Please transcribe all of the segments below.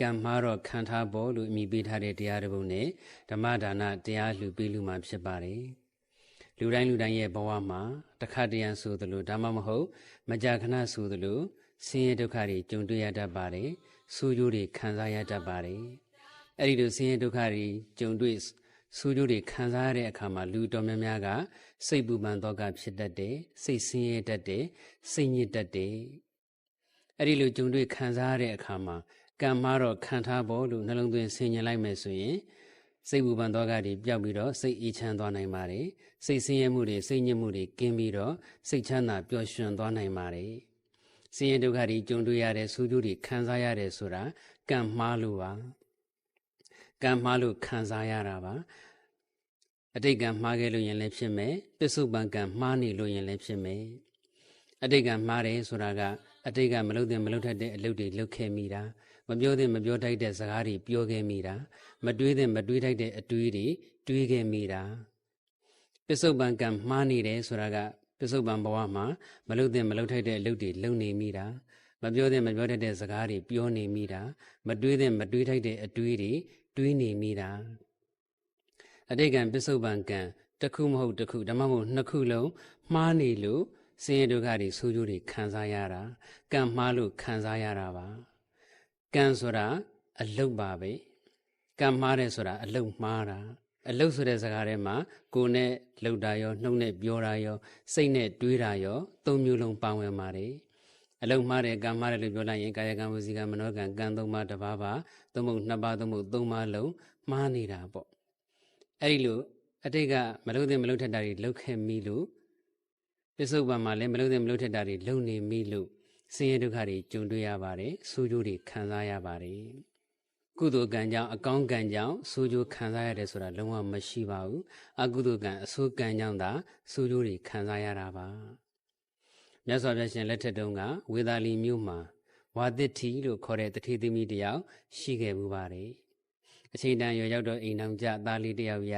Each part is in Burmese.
ကံမှားတော့ခံထားဖို့လို့အမိပေးထားတဲ့တရားတစ်ပုဒ်နဲ့ဓမ္မဒါနတရားလှူပေးလူမှဖြစ်ပါတယ်လူတိုင်းလူတိုင်းရဲ့ဘဝမှာတခါတရံဆိုသလိုဒါမှမဟုတ်မကြာခဏဆိုသလိုဆင်းရဲဒုက္ခတွေကြုံတွေ့ရတတ်ပါတယ်ဆူးကျိုးတွေခံစားရတတ်ပါတယ်အဲ့ဒီလိုဆင်းရဲဒုက္ခတွေကြုံတွေ့ဆူးကျိုးတွေခံစားရတဲ့အခါမှာလူတော်များများကစိတ်ပူပန်တော့ကဖြစ်တတ်တယ်စိတ်ဆင်းရဲတတ်တယ်စိတ်ညစ်တတ်တယ်အဲ့ဒီလိုကြုံတွေ့ခံစားရတဲ့အခါမှာ ကံမှားတော့ခံထားဖို့လို့နှလုံးသွင်းဆင်ញင်လိုက်မယ်ဆိုရင်စိတ်ပူပန်တော့ကတွေပျောက်ပြီးတော့စိတ်အေးချမ်းသွားနိုင်ပါတယ်စိတ်ဆင်းရဲမှုတွေစိတ်ညစ်မှုတွေကင်းပြီးတော့စိတ်ချမ်းသာပျော်ရွှင်သွားနိုင်ပါတယ်ဆင်းရဲဒုက္ခတွေကြုံတွေ့ရတဲ့ဆူးကျိုးတွေခံစားရတယ်ဆိုတာကံမှားလို့ပါကံမှားလို့ခံစားရတာပါအတိတ်ကံမှားခဲ့လို့ရင်လည်းဖြစ်မယ်ပစ္စုပန်ကံမှားနေလို့ရင်လည်းဖြစ်မယ်အတိတ်ကံမှားတယ်ဆိုတာကအတိတ်ကမလုပ်တဲ့မလုပ်ထက်တဲ့အလုပ်တွေလုပ်ခဲ့မိတာ မပြောတဲ့မပြောထိုက်တဲ့စကားတွေပြောခဲ့မိတာမတွေးတဲ့မတွေးထိုက်တဲ့အတွေးတွေတွေးခဲ့မိတာပစ္စုပန်ကံမှားနေတယ်ဆိုတာကပစ္စုပန်ဘဝမှာမလုပ်တဲ့မလုပ်ထိုက်တဲ့အလုပ်တွေလုပ်နေမိတာမပြောတဲ့မပြောထိုက်တဲ့စကားတွေပြောနေမိတာမတွေးတဲ့မတွေးထိုက်တဲ့အတွေးတွေတွေးနေမိတာအတိတ်ကံပစ္စုပန်ကံတစ်ခုမဟုတ်တစ်ခုဒါမှမဟုတ်နှစ်ခုလုံးမှားနေလို့ဆင်းရဲဒုက္ခတွေဆိုးကျိုးတွေခံစားရတာကံမှားလို့ခံစားရတာပါ ကံဆိုတာအလုတ်ပါပဲကံမှားတယ်ဆိုတာအလုတ်မှားတာအလုတ်ဆိုတဲ့စကားထဲမှာကိုယ်နဲ့လှုပ်တာရောနှုတ်နဲ့ပြောတာရောစိတ်နဲ့တွေးတာရောသုံးမျိုးလုံးပါဝင်ပါတယ်အလုံးမှားတယ်ကံမှားတယ်လို့ပြောလိုက်ရင်ကာယကံဝစီကံမနောကံကံသုံးပါးတစ်ပါးပါသုံးမှုနှစ်ပါးသုံးမှုသုံးပါးလုံးမှားနေတာပေါ့အဲ့ဒီလိုအတိတ်ကမလုပ်တဲ့မလုပ်ထက်တာတွေလုပ်ခဲ့မိလို့ပစ္စုပန်မှာလည်းမလုပ်တဲ့မလုပ်ထက်တာတွေလုပ်နေမိလို့ ဆင်းရဲဒုက္ခတွေကြုံတွေ့ရပါတယ်ဆိုးကျိုးတွေခံစားရပါတယ်ကုသိုလ်ကံကြောင့်အကောင်းကံကြောင့်ဆိုးကျိုးခံစားရတယ်ဆိုတာလုံးဝမရှိပါဘူးအကုသိုလ်ကံအဆိုးကံကြောင့်သာဆိုးကျိုးတွေခံစားရတာပါမြတ်စွာဘုရားရှင်လက်ထက်တုန်းကဝေသာလီမြို့မှာဝါသစ်ထီလို့ခေါ်တဲ့တတိသမီးတယောက်ရှိခဲ့မှုပါတယ်အချိန်တန်ရွယ်ရောက်တော့အိမ်အောင်ကြသားလေးတယောက်ရ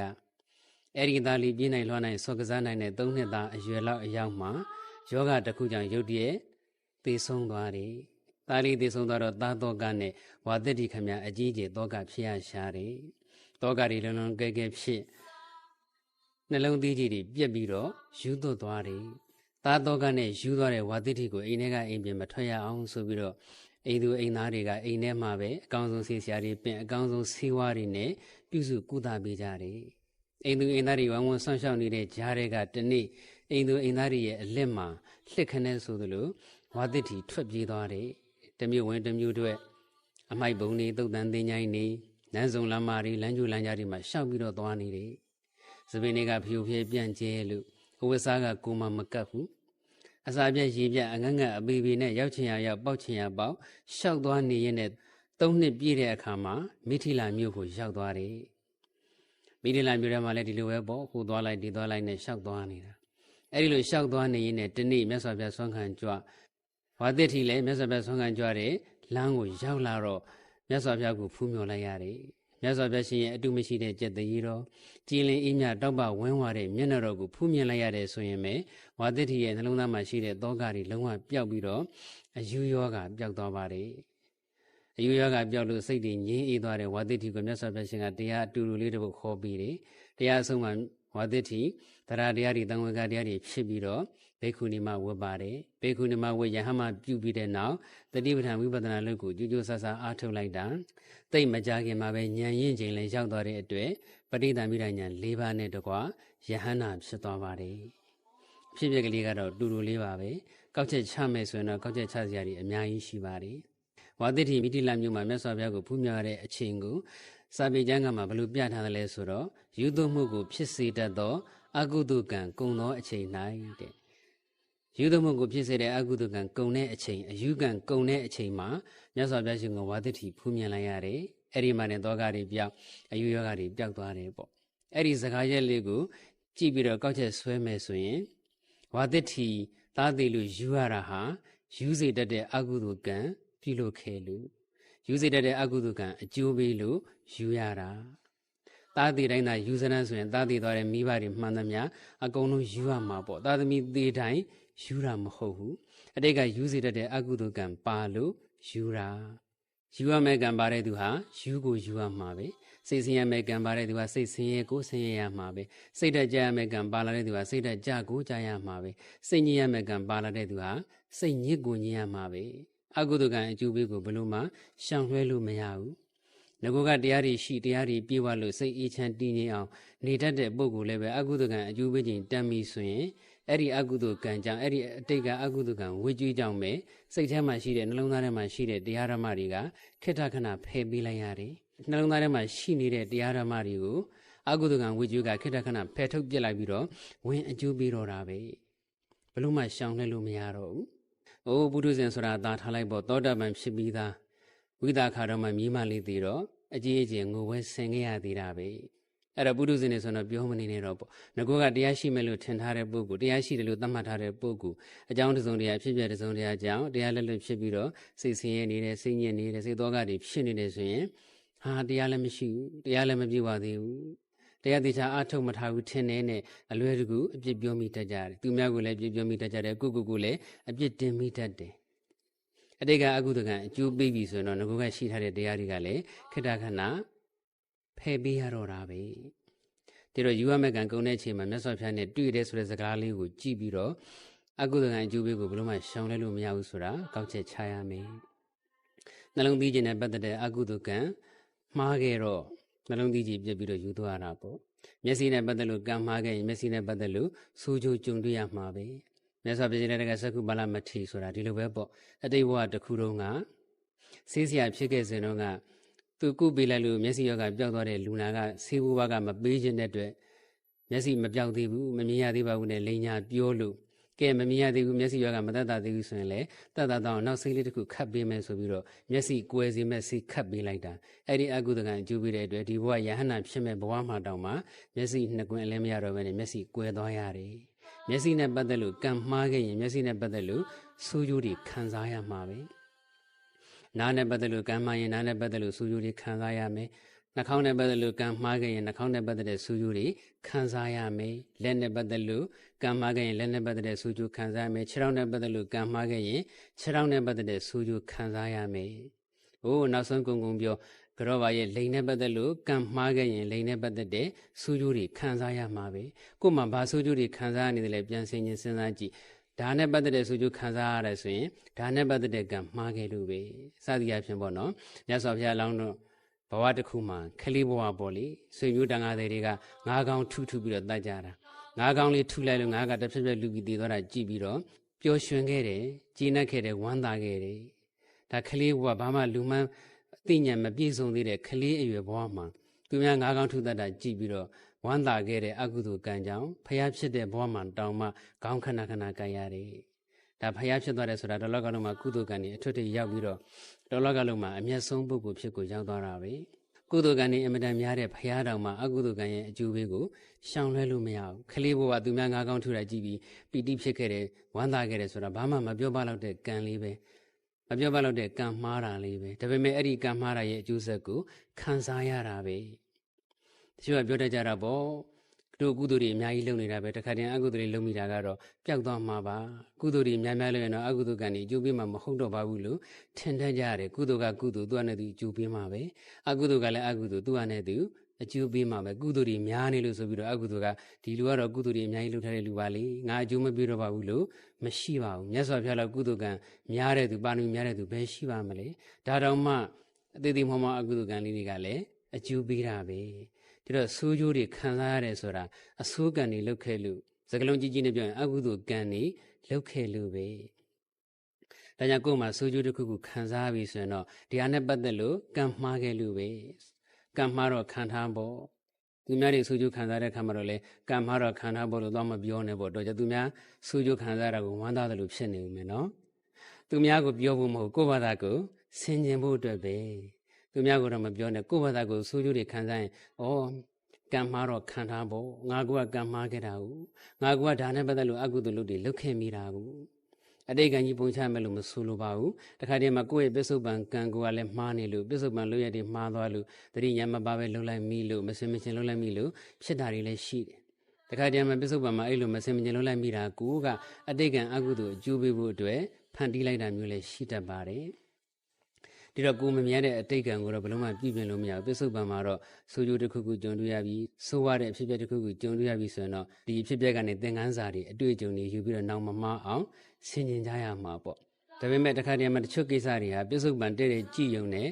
အဲ့ဒီသားလေးပြင်းနိုင်လွှမ်းနိုင်ဆော့ကစားနိုင်တဲ့သုံးနှစ်သားအရွယ်လောက်အရောက်မှာယောဂတစ်ခုကြောင့်ရုတ်တရက် သေဆုံးသွားတယ်။သားလေးသေဆုံးသွားတော့သားတော့ကနဲ့ဝါသတိခမအကြီးကြီးတော့ကဖြစ်ရရှာတယ်။တော့ကတွေလုံးလုံးကဲကဲဖြစ်နှလုံးသေးကြီးတွေပြက်ပြီးတော့ယူသွတ်သွားတယ်။သားတော့ကနဲ့ယူသွားတဲ့ဝါသတိကိုအိမ်ထဲကအိမ်ပြင်မထွက်ရအောင်ဆိုပြီးတော့အိမ်သူအိမ်သားတွေကအိမ်ထဲမှာပဲအကောင်းဆုံးဆေးဆရာတွေပြင်အကောင်းဆုံးဆေးဝါးတွေနဲ့ပြုစုကုသပေးကြတယ်။အိမ်သူအိမ်သားတွေဝမ်းဝမ်းဆွန့်ရှောက်နေတဲ့ကြားတွေကတနေ့အိမ်သူအိမ်သားတွေရဲ့အလက်မှာလှစ်ခနဲဆိုသလို ဝါသစ်တီထွက်ပြေးသွားတယ်တမျိုးဝင်တမျိုးတွေ့အမိုက်ပုံနေတုတ်တန်သိညာနေလမ်းစုံလမ်းမာတွေလမ်းကျူလမ်းကြားတွေမှာရှောက်ပြီးတော့သွားနေတယ်သပင်းတွေကဖြူဖြဲပြန့်ကျဲလို့အဝတ်စားကကိုမမကတ်ဘူးအစာပြက်ရေပြက်အငငတ်အပေပေနဲ့ရောက်ချင်ရရောက်ပေါက်ချင်ရပေါက်ရှောက်သွားနေရင်နဲ့သုံးနှစ်ပြည့်တဲ့အခါမှာမိထီလာမြို့ကိုရောက်သွားတယ်မိထီလာမြို့ထဲမှာလည်းဒီလိုပဲပေါ့ဟိုသွားလိုက်ဒီသွားလိုက်နဲ့ရှောက်သွားနေတာအဲ့ဒီလိုရှောက်သွားနေရင်နဲ့တနေ့မြတ်စွာဘုရားဆွမ်းခံကြွ ဝါသစ်ထီလည်းမြတ်စွာဘုရားဆွမ်းခံကြွတဲ့လမ်းကိုရောက်လာတော့မြတ်စွာဘုရားကိုဖူးမြော်လိုက်ရတယ်မြတ်စွာဘုရားရှင်ရဲ့အတုမရှိတဲ့ကြက်တည်းတော်ကြည်လင်အေးမြတောက်ပဝင်းဝါတဲ့မျက်နှာတော်ကိုဖူးမြင်လိုက်ရတယ်ဆိုရင်ပဲဝါသစ်ထီရဲ့နှလုံးသားမှာရှိတဲ့သောကတွေလုံးဝပျောက်ပြီးတော့အယူယောဂပျောက်သွားပါတယ်အယူယောဂပျောက်လို့စိတ်တွေငြင်းအေးသွားတဲ့ဝါသစ်ထီကိုမြတ်စွာဘုရားရှင်ကတရားအတူတူလေးတစ်ပုဒ်ခေါ်ပြီးတယ်တရားအဆုံးမှာဝါသစ်ထီတရားတရားတွေတန်ဝေကတရားတွေဖြစ်ပြီးတော့ ဘေခုနီမဝတ်ပါတယ်ဘေခုနီမဝတ်ယဟမပြုပြီးတဲ့နောက်တတိပဋ္ဌာန်ဝိပဿနာလုပ်ကိုကြိုးကြိုးဆဆအားထုတ်လိုက်တာတိတ်မကြခင်မှာပဲဉာဏ်ရင့်ချိန်လည်းရောက်သွားတဲ့အတွက်ပဋိသင်္မိဒဉာဏ်၄ပါးနဲ့တကွာယဟန္တာဖြစ်သွားပါတယ်ဖြစ်ဖြစ်ကလေးကတော့တူတူလေးပါပဲကောက်ချက်ချမယ်ဆိုရင်တော့ကောက်ချက်ချစရာတွေအများကြီးရှိပါတယ်ဝါသတိမိတိလမြို့မှာမြတ်စွာဘုရားကိုဖူးမြော်တဲ့အချိန်ကိုစာပေကျမ်းကမှာဘလို့ပြထားတယ်လဲဆိုတော့ယူသွမှုကိုဖြစ်စေတတ်သော အကုသကံကုံသောအချိန်၌တဲ့ ယူသွမှုကိုဖြစ်စေတဲ့အကုသကံကုံတဲ့အချိန်အယူကံကုံတဲ့အချိန်မှာမြတ်စွာဘုရားရှင်ကဝါသတိဖူးမြင်လိုက်ရတယ်အဲ့ဒီမှာနဲ့သောကတွေပြောက်အယူယောဂတွေပြောက်သွားတယ်ပေါ့အဲ့ဒီစကားရက်လေးကိုကြည့်ပြီးတော့ကောက်ချက်ဆွဲမယ်ဆိုရင်ဝါသတိသားသေးလို့ယူရတာဟာယူစေတတ်တဲ့အကုသကံပြုလုပ်ခဲ့လို့ယူစေတတ်တဲ့အကုသကံအကျိုးပေးလို့ယူရတာသားသေးတိုင်းသာယူစနန်းဆိုရင်သားသေးသွားတဲ့မိဘတွေမှန်သမျှအကုန်လုံးယူရမှာပေါ့သားသမီးသေးတိုင်း ယူတာမဟုတ်ဘူးအတိတ်ကယူစေတတ်တဲ့အကုသကံပါလို့ယူတာယူရမယ့်ကံပါတဲ့သူဟာယူကိုယူရမှာပဲစိတ်ဆင်းရဲမယ့်ကံပါတဲ့သူဟာစိတ်ဆင်းရဲကိုဆင်းရဲရမှာပဲစိတ်ဓာတ်ကြရမယ့်ကံပါလာတဲ့သူဟာစိတ်ဓာတ်ကြကိုကြရမှာပဲစိတ်ညစ်ရမယ့်ကံပါလာတဲ့သူဟာစိတ်ညစ်ကိုညစ်ရမှာပဲအကုသိုလ်ကံအကျိုးပေးကိုဘယ်လို့မှရှောင်လွှဲလို့မရဘူးငကိုကတရားတွေရှိတရားတွေပြေဝလို့စိတ်အေးချမ်းတည်ငြိမ်အောင်နေတတ်တဲ့ပုဂ္ဂိုလ်လည်းပဲအကုသိုလ်ကံအကျိုးပေးခြင်းတမ်းပြီဆိုရင် အဲ့ဒီအကုသိုလ်ကံကြောင့်အဲ့ဒီအတိတ်ကအကုသိုလ်ကံဝိကျွေးကြောင့်ပဲစိတ်ထဲမှာရှိတဲ့နှလုံးသားထဲမှာရှိတဲ့တရားဓမ္မတွေကခိတ္တခဏဖယ်ပေးလိုက်ရတယ်နှလုံးသားထဲမှာရှိနေတဲ့တရားဓမ္မတွေကိုအကုသိုလ်ကံဝိကျွေးကခိတ္တခဏဖယ်ထုတ်ပြစ်လိုက်ပြီးတော့ဝင်အကျိုးပေးတော့တာပဲဘလို့မှရှောင်လှဲလို့မရတော့ဘူး။အိုးပုထုဇဉ်ဆိုတာသာထားလိုက်ပေါ့သောတာပန်ဖြစ်ပြီးသားဝိသခါတော့မှမြည်မလေးသေးတော့အကြီးအကျယ်ငိုဝဲဆင်ခဲ့ရသေးတာပဲ။ အဲ့တော့ပုထုဇဉ်နေဆိုတော့ပြောမနေနဲ့တော့ပေါ့ငကောကတရားရှိမယ်လို့ထင်ထားတဲ့ပုဂ္ဂိုလ်တရားရှိတယ်လို့သတ်မှတ်ထားတဲ့ပုဂ္ဂိုလ်အကြောင်းတစုံတရာဖြစ်ပြတစုံတရာကြောင့်တရားလက်လွတ်ဖြစ်ပြီးတော့စိတ်ဆင်းရဲနေတယ်စိတ်ညစ်နေတယ်စိတ်သောကတွေဖြစ်နေတယ်ဆိုရင်ဟာတရားလည်းမရှိဘူးတရားလည်းမပြည့်ဝသေးဘူးတရားတိချာအထုတ်မထားဘူးထင်နေနဲ့အလွယ်တကူအပြစ်ပြောမိတတ်ကြတယ်သူများကိုလည်းအပြစ်ပြောမိတတ်ကြတယ်ကိုကိုကိုလည်းအပြစ်တင်မိတတ်တယ်အတိတ်ကအကုသကံအကျိုးပေးပြီဆိုရင်တော့ငကောကရှိထားတဲ့တရားတွေကလည်းခိတ္တခဏ ဖယ်ပေးရတော့တာပဲဒီတော့ယူရမယ့်ကံကုန်တဲ့အချိန်မှာမြတ်စွာဘုရားနဲ့တွေ့တဲ့ဆိုတဲ့စကားလေးကိုကြည့်ပြီးတော့အကုသကံအကျိုးပေးကိုဘယ်လို့မှရှောင်လဲလို့မရဘူးဆိုတာကောက်ချက်ချရမယ်နှလုံးသီးခြင်းနဲ့ပတ်သက်တဲ့အကုသကံမှားခဲ့တော့နှလုံးသီးကြီးပြက်ပြီးတော့ယူသွားတာပေါ့မျက်စိနဲ့ပတ်သက်လို့ကံမှားခဲ့ရင်မျက်စိနဲ့ပတ်သက်လို့စူးကြိုကြုံတွေ့ရမှာပဲမြတ်စွာဘုရားရဲ့တကသကုပါလမထီဆိုတာဒီလိုပဲပေါ့အတိတ်ဘဝတစ်ခုလုံးကဆေးစရာဖြစ်ခဲ့စဉ်တော့က သူကုပေးလိုက်လို့မျက်စိရောဂါပျောက်သွားတဲ့လူနာကဆေးဘဝကမပေးခြင်းတဲ့အတွက်မျက်စိမပျောက်သေးဘူးမမြင်ရသေးပါဘူးနဲ့လိန်ညာပြောလို့ကဲမမြင်ရသေးဘူးမျက်စိရောဂါမတတ်တာသေးဘူးဆိုရင်လေတတ်တာတော့နောက်ဆေးလေးတစ်ခုခတ်ပေးမယ်ဆိုပြီးတော့မျက်စိကွယ်စေမဲ့ဆေးခတ်ပေးလိုက်တာအဲ့ဒီအကုသကံအကျိုးပေးတဲ့အတွက်ဒီဘဝယဟနာဖြစ်မဲ့ဘဝမှာတောင်မှမျက်စိနှစ်ကွင်းအလဲမရတော့ဘဲနဲ့မျက်စိကွယ်သွားရတယ်မျက်စိနဲ့ပတ်သက်လို့ကံမှားခဲ့ရင်မျက်စိနဲ့ပတ်သက်လို့ဆိုးကျိုးတွေခံစားရမှာပဲ နားနဲ့ပတ်သက်လို့ကံမှားရင်နားနဲ့ပတ်သက်လို့ဆိုးကျိုးတွေခံစားရမယ်နှာခေါင်းနဲ့ပတ်သက်လို့ကံမှားခဲ့ရင်နှာခေါင်းနဲ့ပတ်သက်တဲ့ဆူကျိုးတွေခံစားရမယ်လက်နဲ့ပတ်သက်လို့ကံမှားခဲ့ရင်လက်နဲ့ပတ်သက်တဲ့ဆူကျိုးခံစားရမယ်ခြေထောက်နဲ့ပတ်သက်လို့ကံမှားခဲ့ရင်ခြေထောက်နဲ့ပတ်သက်တဲ့ဆူကျိုးခံစားရမယ်။အိုးနောက်ဆုံးကုံကုံပြောကြောပါရဲ့လိန်နဲ့ပတ်သက်လို့ကံမှားခဲ့ရင်လိန်နဲ့ပတ်သက်တဲ့ဆူကျိုးတွေခံစားရမှာပဲ။ကို့မှာဘာဆူကျိုးတွေခံစားရနေတယ်လဲပြန်ဆင်ခြင်စဉ်းစားကြည့်။ ဒါနဲ့ပတ်သက်တဲ့ဆူကျိုးခံစားရတယ်ဆိုရင်ဒါနဲ့ပတ်သက်တဲ့ကံမှားခဲ့လို့ပဲ။စသည်အဖြစ်ပေါ့နော်။မြတ်စွာဘုရားအလောင်းတော်ဘဝတစ်ခုမှာခလေးဘဝပေါ့လေဆွေမျိုးတန်ဃာတွေကငါးကောင်ထုထုပြီးတော့တတ်ကြတာငါးကောင်လေးထုလိုက်လို့ငါးကတစ်ဖြက်ဖြက်လူပြီးတည်သွားတာကြည့်ပြီးတော့ပျော်ရွှင်ခဲ့တယ်ကြည်နပ်ခဲ့တယ်ဝမ်းသာခဲ့တယ်ဒါခလေးဘဝဘာမှလူမှန်းအသိဉာဏ်မပြည့်စုံသေးတဲ့ခလေးအရွယ်ဘဝမှာသူများငါးကောင်ထုတတ်တာကြည့်ပြီးတော့ ဝမ်းသာခဲ့တဲ့အကုသိုလ်ကံကြောင့်ဖျားဖြစ်တဲ့ဘဝမှာတောင်မှခေါင်းခဏခဏကံရတယ်ဒါဖျားဖြစ်သွားတယ်ဆိုတာတလောကလုံးမှာကုသိုလ်ကံတွေအထွတ်ထိပ်ရောက်ပြီးတော့တော်လောကလုံးမှာအမျက်ဆုံးပုဂ္ဂိုလ်ဖြစ်ကိုရောက်သွားတာပဲကုသိုလ်ကံနေအမတန်များတဲ့ဘုရားတော်မှာအကုသိုလ်ကံရဲ့အကျိုးပေးကိုရှောင်လွှဲလို့မရဘူးခလေးဘဝသူများငါးကောင်းထူတာကြည့်ပြီးပီတိဖြစ်ခဲ့တယ်ဝမ်းသာခဲ့တယ်ဆိုတာဘာမှမပြောပါတော့တဲ့ကံလေးပဲမပြောပါတော့တဲ့ကံမှားတာလေးပဲဒါပေမဲ့အဲ့ဒီကံမှားတာရဲ့အကျိုးဆက်ကိုခံစားရတာပဲ တချို့ကပြောတတ်ကြတာပေါ့တို့ကုသိုလ်တွေအများကြီးလုပ်နေတာပဲတခါတည်းအကုသိုလ်တွေလုပ်မိတာကတော့ပျောက်သွားမှာပါကုသိုလ်တွေများများလုပ်ရင်တော့အကုသိုလ်ကံတွေအကျိုးပေးမှာမဟုတ်တော့ပါဘူးလို့ထင်တတ်ကြရတယ်ကုသိုလ်ကကုသိုလ်သူကနဲ့သူအကျိုးပေးမှာပဲအကုသိုလ်ကလည်းအကုသိုလ်သူကနဲ့သူအကျိုးပေးမှာပဲကုသိုလ်တွေများနေလို့ဆိုပြီးတော့အကုသိုလ်ကဒီလူကတော့ကုသိုလ်တွေအများကြီးလုပ်ထားတဲ့လူပါလေငါအကျိုးမပေးတော့ပါဘူးလို့မရှိပါဘူးမြတ်စွာဘုရားလည်းကုသိုလ်ကံများတဲ့သူပါဏိများတဲ့သူဘယ်ရှိပါမလဲဒါတော့မှအသေးသေးမှမအကုသိုလ်ကံလေးတွေကလည်းအကျိုးပေးတာပဲ ဒီတော့ဆိုးကျိုးတွေခံစားရတယ်ဆိုတာအဆိုးကံတွေလုပ်ခဲ့လို့စကလုံးကြီးကြီးနဲ့ပြောရင်အကုသိုလ်ကံတွေလုပ်ခဲ့လို့ပဲဒါကြောင့်ကိုယ်မှာဆိုးကျိုးတစ်ခုခုခံစားပြီဆိုရင်တော့တရားနဲ့ပတ်သက်လို့ကံမှားခဲ့လို့ပဲကံမှားတော့ခံထားဖို့သူများတွေဆိုးကျိုးခံစားတဲ့ခါမှာတော့လေကံမှားတော့ခံထားဖို့လို့တော့မပြောနဲ့ပေါ့တော့ကြသူများဆိုးကျိုးခံစားတာကိုဝမ်းသာတယ်လို့ဖြစ်နေဦးမယ်နော်သူများကိုပြောဖို့မဟုတ်ကိုယ့်ဘာသာကိုဆင်ခြင်ဖို့အတွက်ပဲ သူများကတော့မပြောနဲ့ကိုယ့်ဘာသာကိုဆိုးကျိုးတွေခံစားရင်ဩကံမှားတော့ခံထားဖို့ငါကကံမှားခဲ့တာကိုငါကဒါနဲ့ပတ်သက်လို့အကုသိုလ်လုပ်တွေလုပ်ခဲ့မိတာကိုအတိတ်ကံကြီးပုံချမယ်လို့မဆိုလိုပါဘူးတခါတည်းမှာကိုယ့်ရဲ့ပစ္စုပန်ကံကိုကလည်းမှားနေလို့ပစ္စုပန်လုပ်ရတဲ့မှားသွားလို့တတိညာမပါပဲလှုပ်လိုက်မိလို့မစင်မချင်းလှုပ်လိုက်မိလို့ဖြစ်တာတွေလည်းရှိတယ်တခါတည်းမှာပစ္စုပန်မှာအဲ့လိုမစင်မချင်းလှုပ်လိုက်မိတာကိုကအတိတ်ကံအကုသိုလ်အကျိုးပေးဖို့အတွက်ဖန်တီးလိုက်တာမျိုးလည်းရှိတတ်ပါတယ် ဒီတော့ကိုမမြတ်တဲ့အတိတ်ကံကိုတော့ဘယ်လုံးမှပြပြင်လို့မရဘူးပစ္စုပန်မှာတော့ဆိုးကျိုးတစ်ခုခုကြုံတွေ့ရပြီးဆိုးရတဲ့အဖြစ်အပျက်တစ်ခုခုကြုံတွေ့ရပြီးဆိုရင်တော့ဒီအဖြစ်အပျက်ကနေသင်ခန်းစာတွေအတွေ့အကြုံတွေယူပြီးတော့နောက်မမအောင်ဆင်ခြင်ကြရမှာပေါ့ဒါပေမဲ့တစ်ခါတည်းမှာတချို့ကိစ္စတွေဟာပစ္စုပန်တဲ့တဲ့ကြည်ယုံနဲ့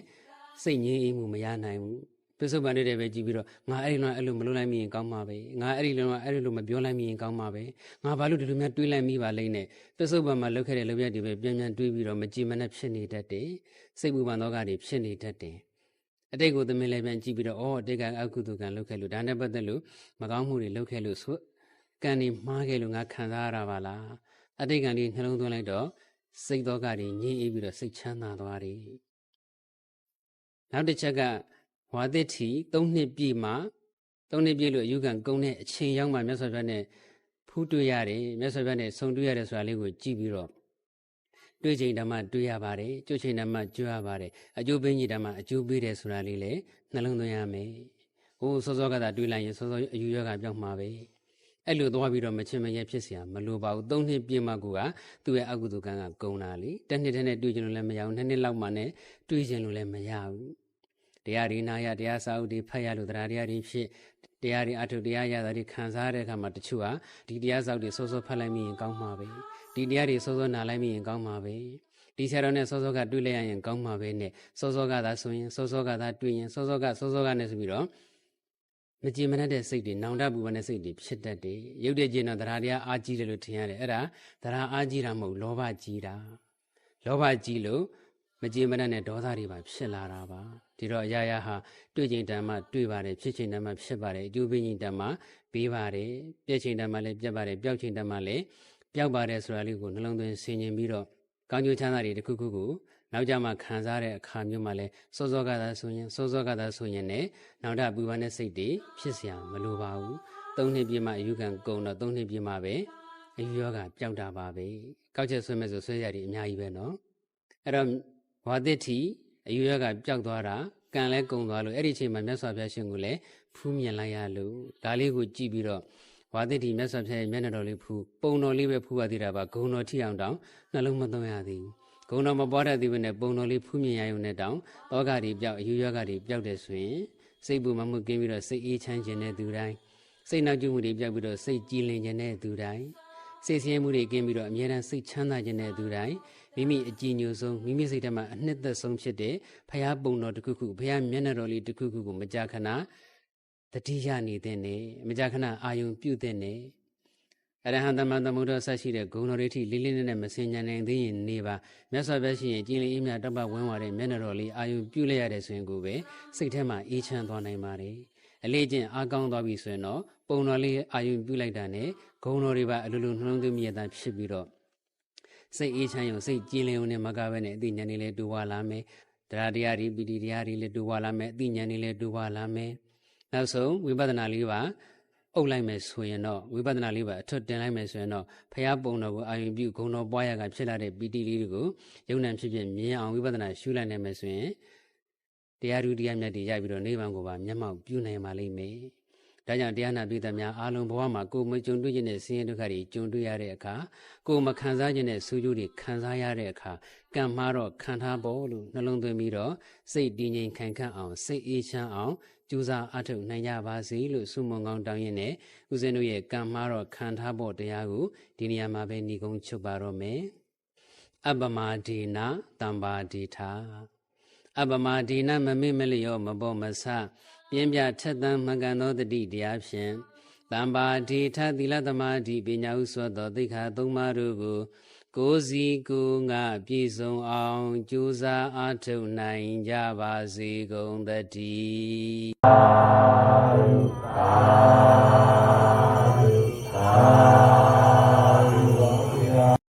စိတ်ငြင်းအေးမှုမရနိုင်ဘူး ပစ္စုပန်တဲ့တဲ့ပဲကြည်ပြီးတော့ငါအဲ့ဒီလုံးအဲ့လိုမလုပ်လိုက်မိရင်ကောင်းမှာပဲငါအဲ့ဒီလုံးအဲ့ဒီလိုမပြောလိုက်မိရင်ကောင်းမှာပဲငါဘာလို့ဒီလိုများတွေးလိုက်မိပါလိမ့်နဲ့ပစ္စုပန်မှာလုပ်ခဲ့တဲ့လုပ်ရက်တွေပဲပြန်ပြန်တွေးပြီးတော့မကြည်မနဲ့ဖြစ်နေတတ်တယ်စိတ်ပူပန်သောကတွေဖြစ်နေတတ်တယ်အတိတ်ကိုသမင်လည်းပြန်ကြည့်ပြီးတော့အော်အတိတ်ကအကုသိုလ်ကံလုပ်ခဲ့လို့ဒါနဲ့ပတ်သက်လို့မကောင်းမှုတွေလုပ်ခဲ့လို့ဆိုကံတွေမှားခဲ့လို့ငါခံစားရတာပါလားအတိတ်ကံတွေနှလုံးသွင်းလိုက်တော့စိတ်သောကတွေညှင်းအေးပြီးတော့စိတ်ချမ်းသာသွားတယ်နောက်တစ်ချက်က ဝါသစ်ထီ၃နှစ်ပြည့်မှ၃နှစ်ပြည့်လို့အယူခံကုန်းတဲ့အချိန်ရောက်မှမြတ်စွာဘုရားနဲ့ဖူးတွေ့ရတယ်မြတ်စွာဘုရားနဲ့ဆုံတွေ့ရတယ်ဆိုတာလေးကိုကြည့်ပြီးတော့တွေ့ချိန်ဓမ္မတွေ့ရပါတယ်ကြွချိန်ဓမ္မကြွရပါတယ်အကျိုးပေးကြီးဓမ္မအကျိုးပေးတယ်ဆိုတာလေးလည်းနှလုံးသွင်းရမယ်ဟိုစောစောကသာတွေးလိုက်ရင်စောစောအယူရောဂါပြောင်းမှာပဲအဲ့လိုသွားပြီးတော့မချင်မရဲဖြစ်เสียမလိုပါဘူးသုံးနှစ်ပြည့်မှကူကသူ့ရဲ့အကုသိုလ်ကံကကုံတာလေတစ်နှစ်တည်းနဲ့တွေးချင်လို့လည်းမရဘူးနှစ်နှစ်လောက်မှနဲ့တွေးချင်လို့လည်းမရဘူး တရားဒီနာရတရားစာအုပ်တွေဖတ်ရလို့တရားတရားတွေဖြစ်တရားတွေအထုတရားရတာတွေခံစားရတဲ့အခါမှာတချို့ဟာဒီတရားစာအုပ်တွေစောစောဖတ်လိုက်မိရင်ကောင်းမှာပဲဒီတရားတွေစောစောနားလိုက်မိရင်ကောင်းမှာပဲဒီဆရာတော်နဲ့စောစောကတွေ့လိုက်ရရင်ကောင်းမှာပဲနဲ့စောစောကသာဆိုရင်စောစောကသာတွေ့ရင်စောစောကစောစောကနဲ့ဆိုပြီးတော့မကြည်မနှက်တဲ့စိတ်တွေနောင်တပူပန်တဲ့စိတ်တွေဖြစ်တတ်တယ်ရုပ်တည်ခြင်းတော့တရားတရားအားကြီးတယ်လို့ထင်ရတယ်အဲ့ဒါတရားအားကြီးတာမဟုတ်လောဘကြီးတာလောဘကြီးလို့ မကြည်မနှက်တဲ့ဒေါသတွေပါဖြစ်လာတာပါဒီတော့အရာရာဟာတွေ့ချိန်တမ်းမှတွေ့ပါတယ်ဖြစ်ချိန်တမ်းမှဖြစ်ပါတယ်အကျိုးပေးချိန်တမ်းမှပေးပါတယ်ပြည့်ချိန်တမ်းမှလည်းပြတ်ပါတယ်ပျောက်ချိန်တမ်းမှလည်းပျောက်ပါတယ်ဆိုတာလေးကိုနှလုံးသွင်းဆင်ခြင်ပြီးတော့ကောင်းကျိုးချမ်းသာတွေတစ်ခုခုကိုနောက်ကြမှာခံစားတဲ့အခါမျိုးမှာလဲစောစောကသာဆိုရင်စောစောကသာဆိုရင်လည်းနောက်ထပ်ပူပန်တဲ့စိတ်တွေဖြစ်เสียမလိုပါဘူးသုံးနှစ်ပြည့်မှအယူခံကုန်တော့သုံးနှစ်ပြည့်မှပဲအယူရောဂါပျောက်တာပါပဲကောက်ချက်ဆွဲမဲ့ဆိုဆွဲရည်အများကြီးပဲเนาะအဲ့တော့ ဝါသစ်ထီအယူရောဂါပျောက်သွားတာကံလဲကုံသွားလို့အဲ့ဒီအချိန်မှာမြတ်စွာဘုရားရှင်ကိုလည်းဖူးမြင်လိုက်ရလို့ဒါလေးကိုကြည့်ပြီးတော့ဝါသစ်ထီမြတ်စွာဘုရားရဲ့မျက်နှာတော်လေးဖူးပုံတော်လေးပဲဖူးရသေးတာပါဂုံတော်ထိအောင်တောင်နှလုံးမသွင်းရသေးဘူးဂုံတော်မပွားတတ်သေးဘူးနဲ့ပုံတော်လေးဖူးမြင်ရရုံနဲ့တောင်တောကတွေပြောက်အယူရောဂါတွေပြောက်တယ်ဆိုရင်စိတ်ပူမမှုကင်းပြီးတော့စိတ်အေးချမ်းခြင်းတဲ့သူတိုင်းစိတ်နှောက်ကြမှုတွေပြောက်ပြီးတော့စိတ်ကြည်လင်ခြင်းတဲ့သူတိုင်း စိတ်ဆင်းရဲမှုတွေကင်းပြီးတော့အမြဲတမ်းစိတ်ချမ်းသာခြင်းတဲ့သူတိုင်းမိမိအကြည်ညိုဆုံးမိမိစိတ်ထဲမှာအနှစ်သက်ဆုံးဖြစ်တဲ့ဖရာပုံတော်တစ်ခုခုဖရာမျက်နှာတော်လေးတစ်ခုခုကိုမကြာခဏတတိယနေတဲ့နေမကြာခဏအာယုံပြုတ်တဲ့နေအရဟံသမံသမုဒ္ဒဆက်ရှိတဲ့ဂုဏ်တော်တွေထိလေးလေးနက်နက်မစင်ညာနိုင်သေးရင်နေပါမြတ်စွာဘုရားရှိရင်ကြည်လင်အေးမြတ်တပတ်ဝန်းဝါတဲ့မျက်နှာတော်လေးအာယုံပြုတ်လိုက်ရတဲ့ဆိုရင်ကိုပဲစိတ်ထဲမှာအေးချမ်းသွားနိုင်ပါတယ် အလေးချင်းအားကောင်းသွားပြီဆိုရင်တော့ပုံတော်လေးအာယုံပြုတ်လိုက်တာနဲ့ဂုဏ်တော်တွေပါအလိုလိုနှလုံးသွင်းမြဲတာဖြစ်ပြီးတော့စိတ်အေးချမ်းရုံစိတ်ကြည်လင်ုံနဲ့မကပဲနဲ့အသိဉာဏ်လေးလည်းတူဝလာမယ်တရားတရားတွေပီတိတရားတွေလည်းတူဝလာမယ်အသိဉာဏ်လေးလည်းတူဝလာမယ်နောက်ဆုံးဝိပဿနာလေးပါအုပ်လိုက်မယ်ဆိုရင်တော့ဝိပဿနာလေးပါအထွတ်တင်လိုက်မယ်ဆိုရင်တော့ဖရာပုံတော်ကိုအာရုံပြုဂုံတော်ပွားရကဖြစ်လာတဲ့ပီတိလေးတွေကိုယုံ nant ဖြစ်ဖြစ်မြင်အောင်ဝိပဿနာရှုလိုက်နိုင်မယ်ဆိုရင် တရားဓုတရားမြတ်တွေရပြီးတော့နိဗ္ဗာန်ကိုပါမျက်မှောက်ပြုနိုင်ပါလိမ့်မယ်ဒါကြောင့်တရားနာပိသများအားလုံးဘဝမှာကိုယ်မကြုံတွေ့ခြင်းနဲ့ဆင်းရဲဒုက္ခတွေကြုံတွေ့ရတဲ့အခါကိုယ်မခံစားခြင်းနဲ့ဆူကျိုးတွေခံစားရတဲ့အခါကံမှားတော့ခံထားဖို့လို့နှလုံးသွင်းပြီးတော့စိတ်တည်ငြိမ်ခံခန့်အောင်စိတ်အေးချမ်းအောင်ကြိုးစားအထောက်နိုင်ကြပါစေလို့ဆုမွန်ကောင်းတောင်းရင်းနဲ့ဦးဇင်းတို့ရဲ့ကံမှားတော့ခံထားဖို့တရားကိုဒီနေရာမှာပဲညီကုန်းချုပ်ပါတော့မယ်အပမဒေနာတမ္ပါဒေထာ အပမာဒီနမမေ့မလျောမပေါ်မဆပြင်းပြထက်သန်မှန်ကန်သောတတိတရားဖြင့်တမ္ပါဒီထသီလသမာဓိပညာဥစွာသောသိက္ခာသုံးပါးတို့ကိုကိုယ်စီကိုယ်ငါပြည့်စုံအောင်ကြိုးစားအားထုတ်နိုင်ကြပါစေကုန်သတည်းသာသာသာ